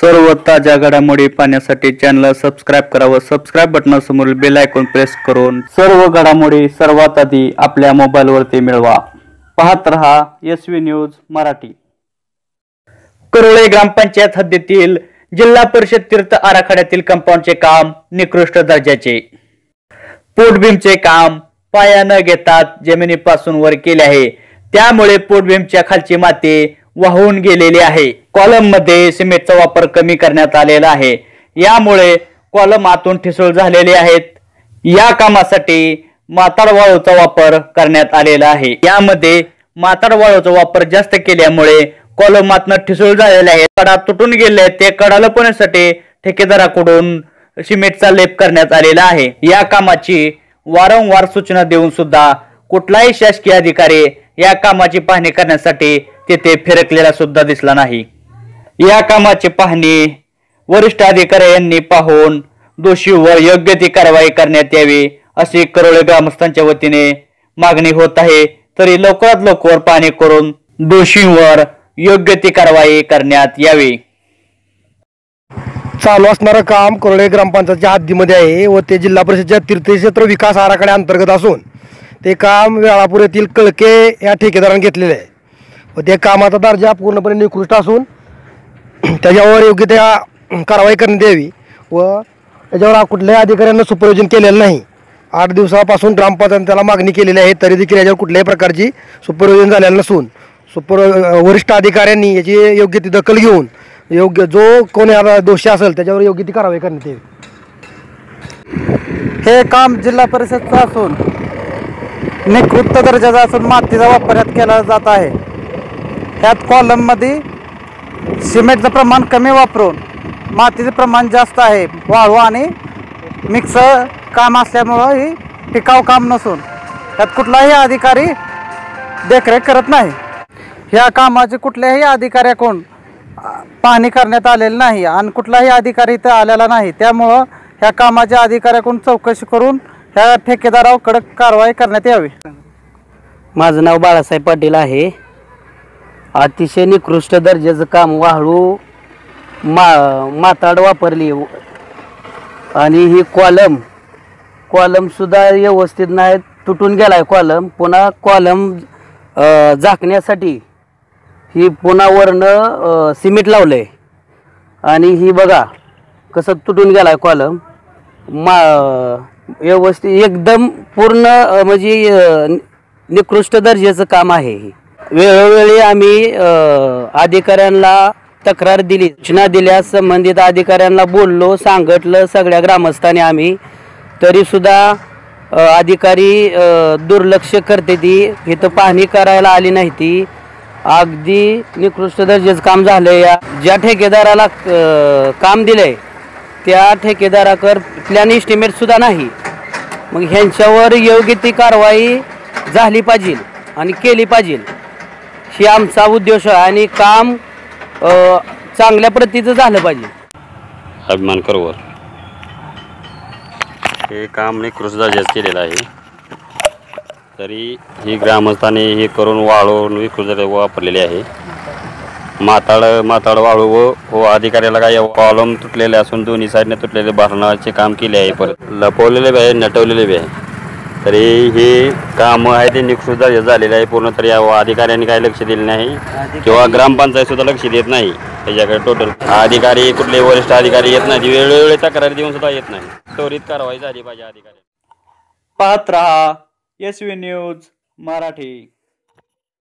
सर्व ताज्या घडामोडी पाहण्यासाठी चॅनल सबस्क्राईब करावं सबस्क्राईब बटनासमोरील बेल आयकॉन प्रेस करून सर्व घडामोडी सर्वात आधी आपल्या मोबाईलवरती मिळवा. पाहत रहा S V news Marathi. Karole ग्रामपंचायत हद्दीतील जिल्हा परिषद तीर्थ आराखड्यातील कंपाऊंडचे काम निकृष्ट दर्जाचे. पोटभीमचे काम पाया न घेतात जमिनीपासून वर केले आहे. त्यामुळे पोटभीमच्या खालची माती वाहून गेलेली आहे. कॉलममध्ये सिमेंटचा वापर कमी करण्यात आलेला आहे. यामुळे कॉलम आतून ठिसूळ झालेले आहेत. या कामासाठी माताड वाळूचा वापर करण्यात आलेला आहे. यामध्ये माताड वाळूचा वापर जास्त केल्यामुळे कॉलमातनं ठिसूळ झालेले आहे कडा तुटून गेले आहेत. ते कडा लपवण्यासाठी ठेकेदाराकडून सिमेंटचा लेप करण्यात आलेला आहे. या कामाची वारंवार सूचना देऊन सुद्धा कुठलाही शासकीय अधिकारी या कामाची पाहणी करण्यासाठी तेथे फिरकलेला सुद्धा दिसला नाही. या कामाची पाहणी वरिष्ठ अधिकारी यांनी पाहून दोषीवर योग्य ती कारवाई करण्यात यावी अशी करोळे ग्रामस्थांच्या वतीने मागणी होत आहे. तरी लवकरात लवकर पाहणी करून दोषींवर योग्य ती कारवाई करण्यात यावी. चालू असणारं काम करोडे ग्रामपंचायतच्या हद्दीमध्ये आहे व ते जिल्हा परिषदच्या तीर्थक्षेत्र विकास आराखड्या अंतर्गत असून ते काम वेळापूर येथील कळके या ठेकेदारांनी घेतलेले आहे. व ते कामाचा दर्जा पूर्णपणे निकृष्ट असून त्याच्यावर योग्य त्या कारवाई करण्यात यावी व त्याच्यावर कुठल्याही अधिकाऱ्यांना सुपरविजन केलेलं नाही. आठ दिवसापासून ग्रामपंचायत त्याला मागणी केलेली आहे तरी देखील याच्यावर कुठल्याही प्रकारची सुपरविजन झालेलं नसून. सुपर वरिष्ठ अधिकाऱ्यांनी याची योग्य ती दखल घेऊन योग्य जो कोणी दोषी असेल त्याच्यावर योग्य ती कारवाई करण्यात यावी. हे काम जिल्हा परिषदचं असून निकृष्ट दर्जाचं असून मातीचा वापर यात केला जात आहे. ह्यात कॉलममध्ये सिमेंटचं प्रमाण कमी वापरून मातीचं प्रमाण जास्त आहे. वाळू आणि मिक्स काम असल्यामुळं ही टिकाऊ काम नसून त्यात कुठलाही अधिकारी देखरेख करत नाही. ह्या कामाचे कुठल्याही अधिकाऱ्याकडून पाहणी करण्यात आलेली नाही आणि कुठलाही अधिकारी इथं आलेला नाही. त्यामुळं ह्या कामाच्या अधिकाऱ्याकडून चौकशी करून ह्या ठेकेदारावर कडक कारवाई करण्यात यावी. माझं नाव बाळासाहेब पाटील आहे. अतिशय निकृष्ट दर्जाचं काम वाळू मा माताड वापरली. आणि ही कॉलम कॉलमसुद्धा व्यवस्थित नाही तुटून गेला आहे कॉलम. पुन्हा कॉलम झाकण्यासाठी ही पुन्हा वरनं सिमेंट लावलं आहे आणि ही बघा कसं तुटून गेला आहे कॉलम. मा व्यवस्थित एकदम पूर्ण म्हणजे निकृष्ट दर्जाचं काम आहे हे. वेळोवेळी आम्ही अधिकाऱ्यांना तक्रार दिली. सूचना दिल्या संबंधित अधिकाऱ्यांना बोललो सांगितलं सगळ्या ग्रामस्थांनी आम्ही. तरीसुद्धा अधिकारी दुर्लक्ष करते ती. इथं पाहणी करायला आली नाही ती. अगदी निकृष्ट दर्जेचं काम झालं या. ज्या ठेकेदाराला काम दिलंय त्या ठेकेदाराकर प्लॅन इस्टिमेट सुद्धा नाही. मग ह्यांच्यावर योग्य ती कारवाई झाली पाहिजे आणि केली पाहिजे. ही आमचा उद्देश आहे आणि काम चांगल्या प्रतीचं झालं पाहिजे. अभिमान करोवर. हे काम मी दर्जाचं केलेलं आहे. तरी ही ग्रामस्थांनी हे करून वाळून विकृत वापरलेली आहे. माताळ माताळ वाळू व व अधिकाऱ्याला काय कॉलम तुटलेले असून दोन्ही साईडने तुटलेले भरणाचे काम केले आहे. परत लपवलेले बी आहे नटवलेले बी आहे. तरी हे काम आहे ते निकृष्ट दर्जा झालेले आहे. पूर्ण तरी या अधिकाऱ्यांनी काही लक्ष दिले नाही. किंवा ग्रामपंचायत सुद्धा लक्ष देत नाही. त्याच्याकडे टोटल अधिकारी कुठले वरिष्ठ अधिकारी येत नाही वेळोवेळी तक्रारी देऊन सुद्धा येत नाही. त्वरित कारवाई झाली पाहिजे अधिकारी पाहत रहा एस न्यूज मराठी.